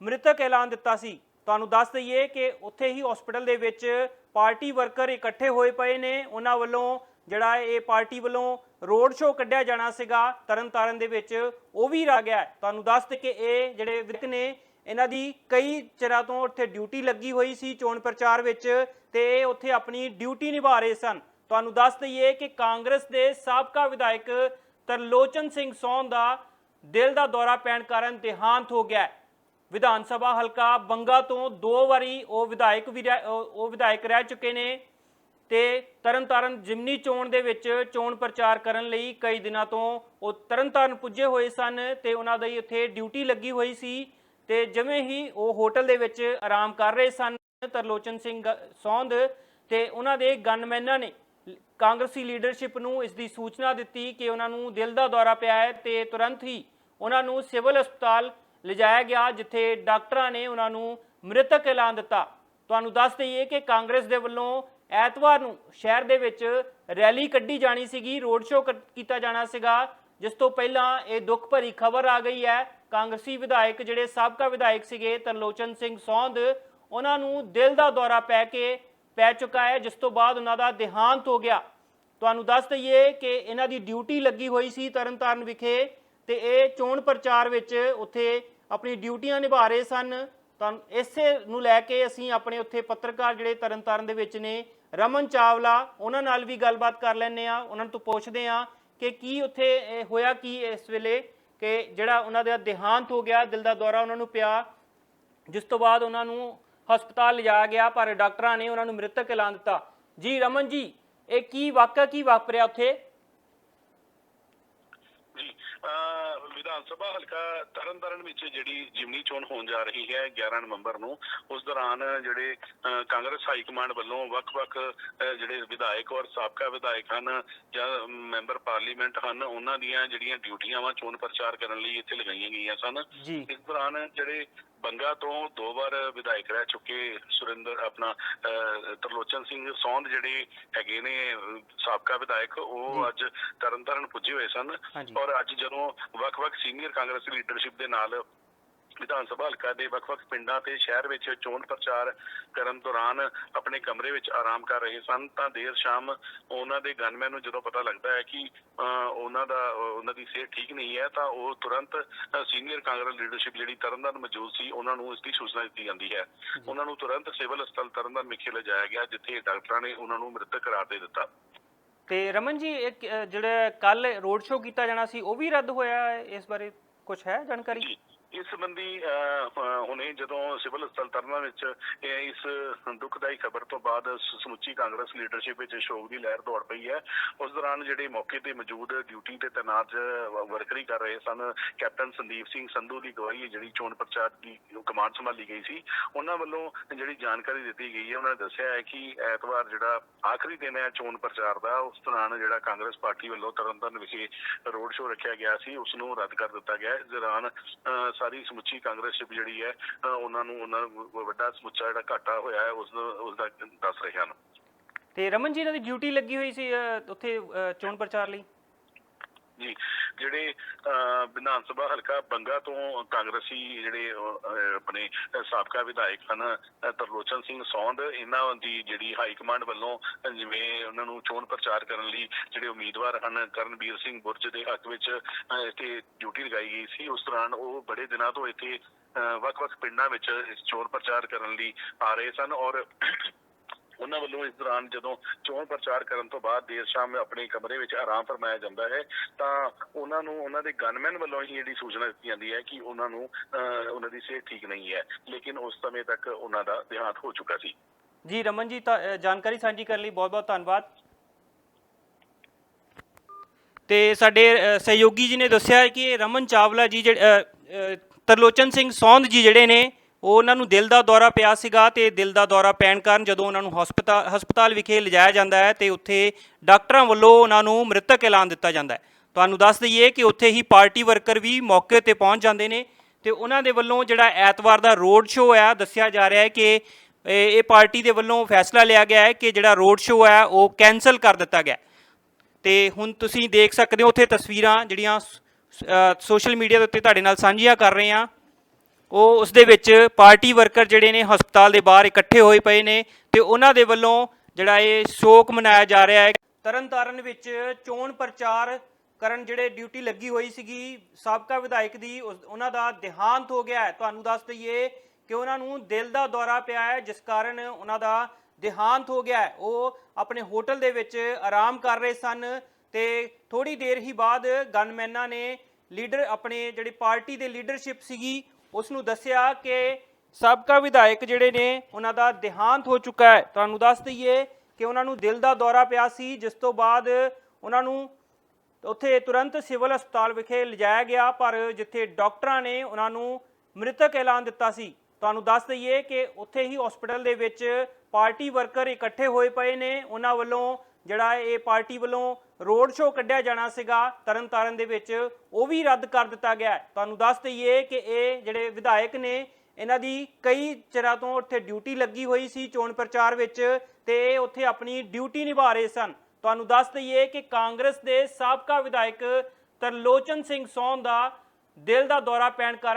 ਮ੍ਰਿਤਕ ਐਲਾਨ ਦਿੱਤਾ ਸੀ। ਤੁਹਾਨੂੰ ਦੱਸ ਦਈਏ ਕਿ ਉੱਥੇ ਹੀ ਹਸਪੀਟਲ ਦੇ ਵਿੱਚ ਪਾਰਟੀ ਵਰਕਰ ਇਕੱਠੇ ਹੋਏ ਪਏ ਨੇ। ਉਹਨਾਂ ਵੱਲੋਂ ਜਿਹੜਾ ਇਹ ਪਾਰਟੀ ਵੱਲੋਂ ਰੋਡ ਸ਼ੋਅ ਕੱਢਿਆ ਜਾਣਾ ਸੀਗਾ। ਤਰਨਤਾਰਨ ਦੇ ਵਿੱਚ ਉਹ ਵੀ ਰਹਿ ਗਿਆ। ਤੁਹਾਨੂੰ ਦੱਸ ਦੇ ਕਿ ਇਹ ਜਿਹੜੇ ਵਿਕ ਨੇ, ਇਹਨਾਂ ਦੀ ਕਈ ਚਿਰਾਂ ਤੋਂ ਉੱਥੇ ਡਿਊਟੀ ਲੱਗੀ ਹੋਈ ਸੀ ਚੋਣ ਪ੍ਰਚਾਰ ਵਿੱਚ ਤੇ ਇਹ ਉੱਥੇ ਆਪਣੀ ਡਿਊਟੀ ਨਿਭਾ ਰਹੇ ਸਨ। ਤੁਹਾਨੂੰ ਦੱਸ ਦਈਏ ਕਿ ਕਾਂਗਰਸ ਦੇ ਸਾਬਕਾ ਵਿਧਾਇਕ ਤਰਲੋਚਨ ਸਿੰਘ ਸੌਨ ਦਾ ਦਿਲ ਦਾ ਦੌਰਾ ਪੈਣ ਕਾਰਨ ਦੇਹਾਂਤ ਹੋ ਗਿਆ। ਵਿਧਾਨ ਸਭਾ ਹਲਕਾ ਬੰਗਾ ਤੋਂ ਦੋ ਵਾਰੀ ਉਹ ਵਿਧਾਇਕ ਵੀ ਰਹਿ- ਉਹ ਵਿਧਾਇਕ ਰਹਿ ਚੁੱਕੇ ਨੇ ਤੇ ਤਰਨਤਾਰਨ ਜਿਮਨੀ ਚੋਣ ਦੇ ਵਿੱਚ ਚੋਣ ਪ੍ਰਚਾਰ ਕਰਨ ਲਈ ਕਈ ਦਿਨਾਂ ਤੋਂ ਉਹ ਤਰਨਤਾਰਨ ਪੁੱਜੇ ਹੋਏ ਸਨ ਤੇ ਉਹਨਾਂ ਦੀ ਉੱਥੇ ਡਿਊਟੀ ਲੱਗੀ ਹੋਈ ਸੀ ਤੇ ਜਿਵੇਂ ਹੀ ਉਹ ਹੋਟਲ ਦੇ ਵਿੱਚ ਆਰਾਮ ਕਰ ਰਹੇ ਸਨ, ਤਰਲੋਚਨ ਸਿੰਘ ਗ- ਸੌਂਦ ਤੇ ਉਹਨਾਂ ਦੇ ਗਨਮੈਨਾਂ ਨੇ ਕਾਂਗਰਸੀ ਲੀਡਰਸ਼ਿਪ ਨੂੰ ਇਸ ਦੀ ਸੂਚਨਾ ਦਿੱਤੀ ਕਿ ਉਹਨਾਂ ਨੂੰ ਦਿਲ ਦਾ ਦੌਰਾ ਪਿਆ ਹੈ ਤੇ ਤੁਰੰਤ ਹੀ ਉਹਨਾਂ ਨੂੰ ਸਿਵਲ ਹਸਪਤਾਲ ਲਿਜਾਇਆ ਗਿਆ ਜਿੱਥੇ ਡਾਕਟਰਾਂ ਨੇ ਉਹਨਾਂ ਨੂੰ ਮ੍ਰਿਤਕ ਐਲਾਨ ਦਿੱਤਾ। ਤੁਹਾਨੂੰ ਦੱਸ ਦਈਏ ਕਿ ਕਾਂਗਰਸ ਦੇ ਵੱਲੋਂ ਐਤਵਾਰ ਨੂੰ ਸ਼ਹਿਰ ਦੇ ਵਿੱਚ ਰੈਲੀ ਕੱਢੀ ਜਾਣੀ ਸੀਗੀ, ਰੋਡ ਸ਼ੋਅ ਕੀਤਾ ਜਾਣਾ ਸੀਗਾ, ਜਿਸ ਤੋਂ ਪਹਿਲਾਂ ਇਹ ਦੁੱਖ ਭਰੀ ਖਬਰ ਆ ਗਈ ਹੈ। ਕਾਂਗਰਸੀ ਵਿਧਾਇਕ ਜਿਹੜੇ ਸਾਬਕਾ ਵਿਧਾਇਕ ਸੀਗੇ, ਤਰਲੋਚਨ ਸਿੰਘ ਸੌਂਦ, ਉਹਨਾਂ ਨੂੰ ਦਿਲ ਦਾ ਦੌਰਾ ਪੈ ਕੇ ਪੈ ਚੁੱਕਾ ਹੈ, ਜਿਸ ਤੋਂ ਬਾਅਦ ਉਹਨਾਂ ਦਾ ਦੇਹਾਂਤ ਹੋ ਗਿਆ। ਤੁਹਾਨੂੰ ਦੱਸ ਦਈਏ ਕਿ ਇਹਨਾਂ ਦੀ ਡਿਊਟੀ ਲੱਗੀ ਹੋਈ ਸੀ ਤਰਨਤਾਰਨ ਵਿਖੇ। ਤੇ ਇਹ ਚੋਣ ਪ੍ਰਚਾਰ ਵਿੱਚ ਉੱਥੇ ਆਪਣੀ ਡਿਊਟੀਆਂ ਨਿਭਾ ਰਹੇ ਸਨ। ਤਾਂ ਇਸੇ ਨੂੰ ਲੈ ਕੇ ਅਸੀਂ ਆਪਣੇ ਉੱਥੇ ਪੱਤਰਕਾਰ ਜਿਹੜੇ ਤਰਨਤਾਰਨ ਦੇ ਵਿੱਚ ਨੇ, ਰਮਨ ਚਾਵਲਾ, ਉਹਨਾਂ ਨਾਲ ਵੀ ਗੱਲਬਾਤ ਕਰ ਲੈਂਦੇ ਆ ਉਹਨਾਂ ਤੋਂ ਪੁੱਛਦੇ ਆ ਕਿ ਕੀ ਉੱਥੇ ਹੋਇਆ ਕੀ ਇਸ ਵੇਲੇ ਕਿ ਜਿਹੜਾ ਉਹਨਾਂ ਦਾ ਦੇਹਾਂਤ ਹੋ ਗਿਆ, ਦਿਲ ਦਾ ਦੌਰਾ ਉਹਨਾਂ ਨੂੰ ਪਿਆ। ਜਿਸ ਤੋਂ ਬਾਅਦ ਉਹਨਾਂ ਨੂੰ ਹਸਪਤਾਲ ਲਿਜਾਇਆ ਗਿਆ, ਪਰ ਡਾਕਟਰਾਂ ਨੇ ਉਹਨਾਂ ਨੂੰ ਮ੍ਰਿਤਕ ਐਲਾਨ ਦਿੱਤਾ। ਜੀ ਰਮਨ ਜੀ, ਇਹ ਕੀ ਵਾਕਿਆ ਕੀ ਵਾਪਰਿਆ ਉੱਥੇ? ਵਿਧਾਨ ਸਭਾ ਹਲਕਾ ਤਰਨਤਾਰਨ ਵਿੱਚ ਜਿਹੜੀ ਜਿਮਨੀ ਚੋਣ ਹੋਣ ਜਾ ਰਹੀ ਹੈ 11 ਨਵੰਬਰ ਨੂੰ ਉਸ ਦੌਰਾਨ ਜਿਹੜੇ ਕਾਂਗਰਸ ਹਾਈ ਕਮਾਂਡ ਵੱਲੋਂ ਵੱਖ-ਵੱਖ ਜਿਹੜੇ ਵਿਧਾਇਕ ਔਰ ਸਾਬਕਾ ਵਿਧਾਇਕ ਹਨ ਜਾਂ ਮੈਂਬਰ ਪਾਰਲੀਮੈਂਟ ਹਨ ਉਹਨਾਂ ਦੀਆਂ ਜਿਹੜੀਆਂ ਡਿਊਟੀਆਂ ਵਾ ਚੋਣ ਪ੍ਰਚਾਰ ਕਰਨ ਲਈ ਇੱਥੇ ਲਗਾਈਆਂ ਗਈਆਂ ਸਨ। ਇਸ ਦੌਰਾਨ ਜਿਹੜੇ ਬੰਗਾ ਤੋਂ ਦੋ ਵਾਰ ਵਿਧਾਇਕ ਰਹਿ ਚੁੱਕੇ ਸੁਰਿੰਦਰ ਆਪਣਾ ਤਰਲੋਚਨ ਸਿੰਘ ਸੌਂਦ ਜਿਹੜੇ ਹੈਗੇ ਨੇ ਸਾਬਕਾ ਵਿਧਾਇਕ। ਉਹ ਅੱਜ ਤਰਨਤਾਰਨ ਪੁੱਜੇ ਹੋਏ ਸਨ। ਔਰ ਅੱਜ ਜਦੋਂ ਵੱਖ-ਵੱਖ ਸੀਨੀਅਰ ਕਾਂਗਰਸੀ ਲੀਡਰਸ਼ਿਪ ਦੇ ਨਾਲ ਵਿਧਾਨ ਸਭਾ ਹਲਕਾ ਦੇ ਵੱਖ-ਵੱਖ ਪਿੰਡਾਂ ਤੇ ਸ਼ਹਿਰ ਵਿੱਚ ਚੋਣ ਪ੍ਰਚਾਰ ਕਰਨ ਦੌਰਾਨ ਆਪਣੇ ਕਮਰੇ ਵਿੱਚ ਆਰਾਮ ਕਰ ਰਹੇ ਸਨ। ਤਾਂ ਦੇਰ ਸ਼ਾਮ ਉਹਨਾਂ ਦੇ ਗਨਮੈਨ ਨੂੰ ਜਦੋਂ ਪਤਾ ਲੱਗਦਾ ਹੈ ਕਿ ਉਹਨਾਂ ਦਾ ਉਹਨਾਂ ਦੀ ਸਿਹਤ ਠੀਕ ਨਹੀਂ ਹੈ ਤਾਂ ਉਹ ਤੁਰੰਤ ਸੀਨੀਅਰ ਕਾਂਗਰਸ ਲੀਡਰਸ਼ਿਪ ਜਿਹੜੀ ਤਰਨਤਾਰਨ ਮੌਜੂਦ ਸੀ ਉਹਨਾਂ ਨੂੰ ਇਸ ਦੀ ਸੂਚਨਾ ਦਿੱਤੀ ਜਾਂਦੀ ਹੈ। ਉਹਨਾਂ ਨੂੰ ਤੁਰੰਤ ਸਿਵਲ ਹਸਪਤਾਲ ਤਰਨਤਾਰਨ ਵਿਖੇ ਲਿਜਾਇਆ ਗਿਆ ਜਿੱਥੇ ਡਾਕਟਰਾਂ ਨੇ ਉਹਨਾਂ ਨੂੰ ਮ੍ਰਿਤਕ ਕਰਾਰ ਦੇ ਦਿੱਤਾ। ਤੇ ਰਮਨ ਜੀ ਇਹ ਕ- ਅ, ਜਿਹੜਾ ਕੱਲ ਰੋਡ ਸ਼ੋਅ ਕੀਤਾ ਜਾਣਾ ਸੀ ਉਹ ਵੀ ਰੱਦ ਹੋਇਆ ਹੈ? ਇਸ ਬਾਰੇ ਕੁਝ ਹੈ ਜਾਣਕਾਰੀ? ਇਸ ਸੰਬੰਧੀ ਅਹ, ਹੁਣੇ ਜਦੋਂ ਸਿਵਲ ਹਸਪਤਾਲ ਤਰਨਾ ਵਿੱਚ ਇਸ ਦੁਖਦਾਈ ਖਬਰ ਤੋਂ ਬਾਅਦ ਸਮੁੱਚੀ ਕਾਂਗਰਸ ਲੀਡਰਸ਼ਿਪ ਵਿੱਚ ਸ਼ੋਕ ਦੀ ਲਹਿਰ ਦੌੜ ਪਈ ਹੈ। ਉਸ ਦੌਰਾਨ ਜਿਹੜੇ ਮੌਕੇ ਤੇ ਮੌਜੂਦ ਡਿਊਟੀ ਤੇ ਤੈਨਾਤ ਵਰਕਰੀ ਕਰ ਰਹੇ ਸਨ ਕੈਪਟਨ ਸੰਦੀਪ ਸਿੰਘ ਸੰਧੂ ਦੀ ਗਵਾਹੀ ਜਿਹੜੀ ਚੋਣ ਪ੍ਰਚਾਰ ਦੀ ਕਮਾਂਡ ਸੰਭਾਲੀ ਗਈ ਸੀ। ਉਹਨਾਂ ਵੱਲੋਂ ਜਿਹੜੀ ਜਾਣਕਾਰੀ ਦਿੱਤੀ ਗਈ ਹੈ ਉਹਨਾਂ ਨੇ ਦੱਸਿਆ ਹੈ ਕਿ ਐਤਵਾਰ ਜਿਹੜਾ ਆਖਰੀ ਦਿਨ ਹੈ ਚੋਣ ਪ੍ਰਚਾਰ ਦਾ ਉਸ ਦੌਰਾਨ ਜਿਹੜਾ ਕਾਂਗਰਸ ਪਾਰਟੀ ਵੱਲੋਂ ਤਰਨਤਾਰਨ ਵਿਖੇ ਰੋਡ ਸ਼ੋਅ ਰੱਖਿਆ ਗਿਆ ਸੀ ਉਸ ਨੂੰ ਰੱਦ ਕਰ ਦਿੱਤਾ ਗਿਆ ਇਸ ਦੌਰਾਨ ਅਹ, ਸਾਰੀ ਸਮੁੱਚੀ ਕਾਂਗਰਸਸ਼ਿਪ ਜਿਹੜੀ ਹੈ ਉਹਨਾਂ ਨੂੰ ਉਹਨਾਂ ਨੂੰ ਵੱਡਾ ਸਮੁੱਚਾ ਜਿਹੜਾ ਘਾਟਾ ਹੋਇਆ ਹੈ ਉਸ ਦਾ ਉਸ ਦਾ ਦੱਸ ਰਹੇ ਹਨ। ਤੇ ਰਮਨ ਜੀ ਇਹਨਾਂ ਦੀ ਡਿਊਟੀ ਲੱਗੀ ਹੋਈ ਸੀ ਉੱਥੇ ਚੋਣ ਪ੍ਰਚਾਰ ਲਈ? ਜੀ। ਜਿਹੜੇ ਵਿਧਾਨ ਸਭਾ ਹਲਕਾ ਬੰਗਾ ਤੋਂ ਕਾਂਗਰਸੀ ਜਿਹੜੇ ਆਪਣੇ ਸਾਬਕਾ ਵਿਧਾਇਕ ਹਨ ਤਰਲੋਚਨ ਸਿੰਘ ਸੌਂਦ ਇਹਨਾਂ ਦੀ ਜਿਹੜੀ ਹਾਈ ਕਮਾਂਡ ਵੱਲੋਂ ਜਿਵੇਂ ਉਹਨਾਂ ਨੂੰ ਚੋਣ ਪ੍ਰਚਾਰ ਕਰਨ ਲਈ ਜਿਹੜੇ ਉਮੀਦਵਾਰ ਹਨ ਕਰਨਵੀਰ ਸਿੰਘ ਬੁਰਜ ਦੇ ਹੱਕ ਵਿੱਚ ਇੱਥੇ ਡਿਊਟੀ ਲਗਾਈ ਗਈ ਸੀ। ਉਸ ਦੌਰਾਨ ਉਹ ਬੜੇ ਦਿਨਾਂ ਤੋਂ ਇੱਥੇ ਅਹ, ਵੱਖ-ਵੱਖ ਪਿੰਡਾਂ ਵਿੱਚ ਚੋਣ ਪ੍ਰਚਾਰ ਕਰਨ ਲਈ ਆ ਰਹੇ ਸਨ ਔਰ ਉਹਨਾਂ ਵੱਲੋਂ ਇਸ ਦੌਰਾਨ ਜਦੋਂ ਚੋਣ ਪ੍ਰਚਾਰ ਕਰਨ ਤੋਂ ਬਾਅਦ ਦੇਰ ਸ਼ਾਮ ਆਪਣੇ ਕਮਰੇ ਵਿੱਚ ਆਰਾਮ ਫਰਮਾਇਆ ਜਾਂਦਾ ਹੈ ਤਾਂ ਉਹਨਾਂ ਨੂੰ ਉਹਨਾਂ ਦੇ ਗਨਮੈਨ ਵੱਲੋਂ ਹੀ ਜਿਹੜੀ ਸੂਚਨਾ ਦਿੱਤੀ ਜਾਂਦੀ ਹੈ ਕਿ ਉਹਨਾਂ ਨੂੰ ਉਹਨਾਂ ਦੀ ਸਿਹਤ ਠੀਕ ਨਹੀਂ ਹੈ ਲੇਕਿਨ ਉਸ ਸਮੇਂ ਤੱਕ ਉਹਨਾਂ ਦਾ ਦੇਹਾਂਤ ਹੋ ਚੁੱਕਾ ਸੀ। ਜੀ ਰਮਨ ਜੀ ਤਾਂ, ਜਾਣਕਾਰੀ ਸਾਂਝੀ ਕਰਨ ਲਈ ਬਹੁਤ-ਬਹੁਤ ਧੰਨਵਾਦ। ਤੇ ਸਾਡੇ ਸਹਿਯੋਗੀ ਜੀ ਨੇ ਦੱਸਿਆ ਕਿ ਰਮਨ ਚਾਵਲਾ ਜੀ ਜਿਹੜੇ ਤਰਲੋਚਨ ਸਿੰਘ ਸੌਂਦ ਜੀ ਜਿਹੜੇ ਨੇ ਉਹ ਉਹਨਾਂ ਨੂੰ ਦਿਲ ਦਾ ਦੌਰਾ ਪਿਆ ਸੀਗਾ ਤੇ ਦਿਲ ਦਾ ਦੌਰਾ ਪੈਣ ਕਾਰਨ ਜਦੋਂ ਉਹਨਾਂ ਨੂੰ ਹਸਪਤਾਲ ਹਸਪਤਾਲ ਵਿਖੇ ਲਿਜਾਇਆ ਜਾਂਦਾ ਹੈ ਤੇ ਉੱਥੇ ਡਾਕਟਰਾਂ ਵੱਲੋਂ ਉਹਨਾਂ ਨੂੰ ਮ੍ਰਿਤਕ ਐਲਾਨ ਦਿੱਤਾ ਜਾਂਦਾ ਹੈ ਤੁਹਾਨੂੰ ਦੱਸ ਦਈਏ ਕਿ ਉੱਥੇ ਹੀ ਪਾਰਟੀ ਵਰਕਰ ਵੀ ਮੌਕੇ ਤੇ ਪਹੁੰਚ ਜਾਂਦੇ ਨੇ ਤੇ ਉਹਨਾਂ ਦੇ ਵੱਲੋਂ ਜਿਹੜਾ ਐਤਵਾਰ ਦਾ ਰੋਡ ਸ਼ੋਅ ਹੈ ਦੱਸਿਆ ਜਾ ਰਿਹਾ ਹੈ ਕਿ ਇਹ ਇਹ ਪਾਰਟੀ ਦੇ ਵੱਲੋਂ ਫੈਸਲਾ ਲਿਆ ਗਿਆ ਹੈ ਕਿ ਜਿਹੜਾ ਰੋਡ ਸ਼ੋਅ ਹੈ ਉਹ ਕੈਨਸਲ ਕਰ ਦਿੱਤਾ ਗਿਆ ਹੈ। ਤੇ ਹੁਣ ਤੁਸੀਂ ਦੇਖ ਸਕਦੇ ਹੋ ਉੱਥੇ ਤਸਵੀਰਾਂ ਜਿਹੜੀਆਂ ਸੋਸ਼ਲ ਮੀਡੀਆ ਦੇ ਉੱਤੇ ਤੁਹਾਡੇ ਨਾਲ ਸਾਂਝੀਆਂ ਕਰ ਰਹੇ ਹਾਂ ਉਹ ਉਸ ਦੇ ਵਿੱਚ ਪਾਰਟੀ ਵਰਕਰ ਜਿਹੜੇ ਨੇ ਹਸਪਤਾਲ ਦੇ ਬਾਹਰ ਇਕੱਠੇ ਹੋਏ ਪਏ ਨੇ ਤੇ ਉਹਨਾਂ ਦੇ ਵੱਲੋਂ ਜਿਹੜਾ ਇਹ ਸ਼ੋਕ ਮਨਾਇਆ ਜਾ ਰਿਹਾ ਹੈ। ਤਰਨਤਾਰਨ ਵਿੱਚ ਚੋਣ ਪ੍ਰਚਾਰ ਕਰਨ ਜਿਹੜੇ ਡਿਊਟੀ ਲੱਗੀ ਹੋਈ ਸੀਗੀ, ਸਾਬਕਾ ਵਿਧਾਇਕ ਦੀ, ਉਸ- ਉਹਨਾਂ ਦਾ ਦੇਹਾਂਤ ਹੋ ਗਿਆ ਹੈ। ਤੁਹਾਨੂੰ ਦੱਸ ਦਈਏ ਕਿ ਉਹਨਾਂ ਨੂੰ ਦਿਲ ਦਾ ਦੌਰਾ ਪਿਆ ਹੈ, ਜਿਸ ਕਾਰਨ ਉਹਨਾਂ ਦਾ ਦੇਹਾਂਤ ਹੋ ਗਿਆ ਹੈ। ਉਹ ਆਪਣੇ ਹੋਟਲ ਦੇ ਵਿੱਚ ਆਰਾਮ ਕਰ ਰਹੇ ਸਨ ਤੇ ਥੋੜੀ ਦੇਰ ਹੀ ਬਾਅਦ ਗਨਮੈਨਾਂ ਨੇ ਲੀਡਰ ਆਪਣੇ ਜਿਹੜੀ ਪਾਰਟੀ ਦੇ ਲੀਡਰਸ਼ਿਪ ਸੀਗੀ ਉਸ ਨੂੰ ਦੱਸਿਆ ਕਿ ਸਾਬਕਾ ਵਿਧਾਇਕ ਜਿਹੜੇ ਨੇ, ਉਹਨਾਂ ਦਾ ਦੇਹਾਂਤ ਹੋ ਚੁੱਕਾ ਹੈ। ਤੁਹਾਨੂੰ ਦੱਸ ਦਈਏ ਕਿ ਉਹਨਾਂ ਨੂੰ ਦਿਲ ਦਾ ਦੌਰਾ ਪਿਆ ਸੀ, ਜਿਸ ਤੋਂ ਬਾਅਦ ਉਹਨਾਂ ਨੂੰ ਉੱਥੇ ਤੁਰੰਤ ਸਿਵਲ ਹਸਪਤਾਲ ਵਿਖੇ ਲਿਜਾਇਆ ਗਿਆ, ਪਰ ਜਿੱਥੇ ਡਾਕਟਰਾਂ ਨੇ ਉਹਨਾਂ ਨੂੰ ਮ੍ਰਿਤਕ ਐਲਾਨ ਦਿੱਤਾ ਸੀ। ਤੁਹਾਨੂੰ ਦੱਸ ਦਈਏ ਕਿ ਉੱਥੇ ਹੀ ਹਸਪੀਟਲ ਦੇ ਵਿੱਚ ਪਾਰਟੀ ਵਰਕਰ ਇਕੱਠੇ ਹੋਏ ਪਏ ਨੇ। ਉਹਨਾਂ ਵੱਲੋਂ ਜਿਹੜਾ ਇਹ ਪਾਰਟੀ ਵੱਲੋਂ ਰੋਡ ਸ਼ੋਅ ਕੱਢਿਆ ਜਾਣਾ ਸੀਗਾ ਤਰਨਤਾਰਨ ਦੇ ਵਿੱਚ, ਉਹ ਵੀ ਰੱਦ ਕਰ ਦਿੱਤਾ ਗਿਆ ਤੁਹਾਨੂੰ ਦੱਸ ਦਈਏ ਕਿ ਇਹ ਜਿਹੜੇ ਵਿਧਾਇਕ ਨੇ, ਇਹਨਾਂ ਦੀ ਕਈ ਚਿਰਾਂ ਤੋਂ ਉੱਥੇ ਡਿਊਟੀ ਲੱਗੀ ਹੋਈ ਸੀ ਚੋਣ ਪ੍ਰਚਾਰ ਵਿੱਚ ਤੇ ਇਹ ਉੱਥੇ ਆਪਣੀ ਡਿਊਟੀ ਨਿਭਾ ਰਹੇ ਸਨ। ਤੁਹਾਨੂੰ ਦੱਸ ਦਈਏ ਕਿ ਕਾਂਗਰਸ ਦੇ ਸਾਬਕਾ ਵਿਧਾਇਕ ਤਰਲੋਚਨ ਸਿੰਘ ਸੌਨ ਦਾ ਦਿਲ ਦਾ ਦੌਰਾ ਪੈਣ ਕਾਰਨ